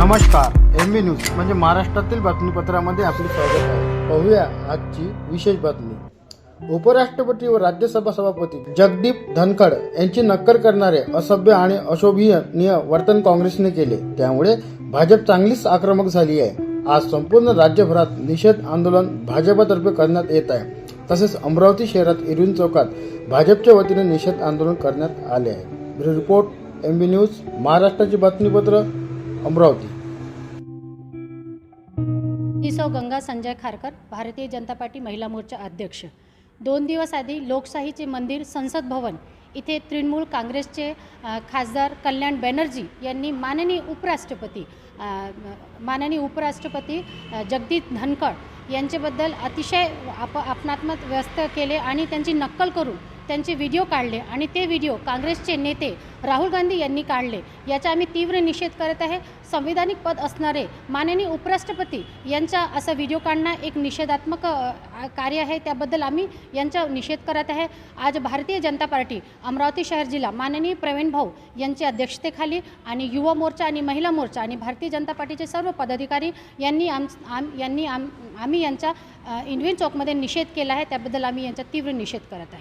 नमस्कार एम बी न्यूज म्हणजे महाराष्ट्रातील बातमीपत्रामध्ये आपले स्वागत आहे. पाहूया आजची विशेष बातमी. उपराष्ट्रपती व राज्यसभा सभापती जगदीप धनखड यांची नक्कर करणारे असभ्य आणि अशोभनीय वर्तन काँग्रेसने केले. त्यामुळे भाजप चांगलीच आक्रमक झाली आहे. आज संपूर्ण राज्यभरात निषेध आंदोलन भाजपतर्फे करण्यात येत आहे. तसेच अमरावती शहरात इरून चौकात भाजपच्या वतीने निषेध आंदोलन करण्यात आले आहे. रिपोर्ट एम बी न्यूज महाराष्ट्राची बातमीपत्र अमरावती. सौ गंगा संजय खारकर भारतीय जनता पार्टी महिला मोर्चा अध्यक्ष. दोन दिवस आधी लोकशाहीचे मंदिर संसद भवन इथे तृणमूल काँग्रेसचे खासदार कल्याण बॅनर्जी यांनी माननीय उपराष्ट्रपती माननीय उपराष्ट्रपती जगदीप धनखड यांच्याबद्दल अतिशय आप आपणात्मक व्यस्त केले आणि त्यांची नक्कल करून त्यांचे व्हिडिओ काढले आणि ते व्हिडिओ काँग्रेसचे नेते राहुल गांधी यांनी काढले याचा आम्ही तीव्र निषेध करत आहे. संविधानिक पद असणारे माननीय उपराष्ट्रपती यांचा असा व्हिडिओ काढणं एक निषेधात्मक कार्य आहे. त्याबद्दल आम्ही यांचा निषेध करत आहे. आज भारतीय जनता पार्टी अमरावती शहर जिल्हा माननीय प्रवीण भाऊ यांच्या अध्यक्षतेखाली आणि युवा मोर्चा आणि महिला मोर्चा आणि भारतीय जनता पार्टीचे सर्व पदाधिकारी यांनी आम आम यांनी आम आम्ही यांचा अ, चौकमध्ये निषेध केला आहे. त्याबद्दल आम्ही यांचा तीव्र निषेध करत आहे.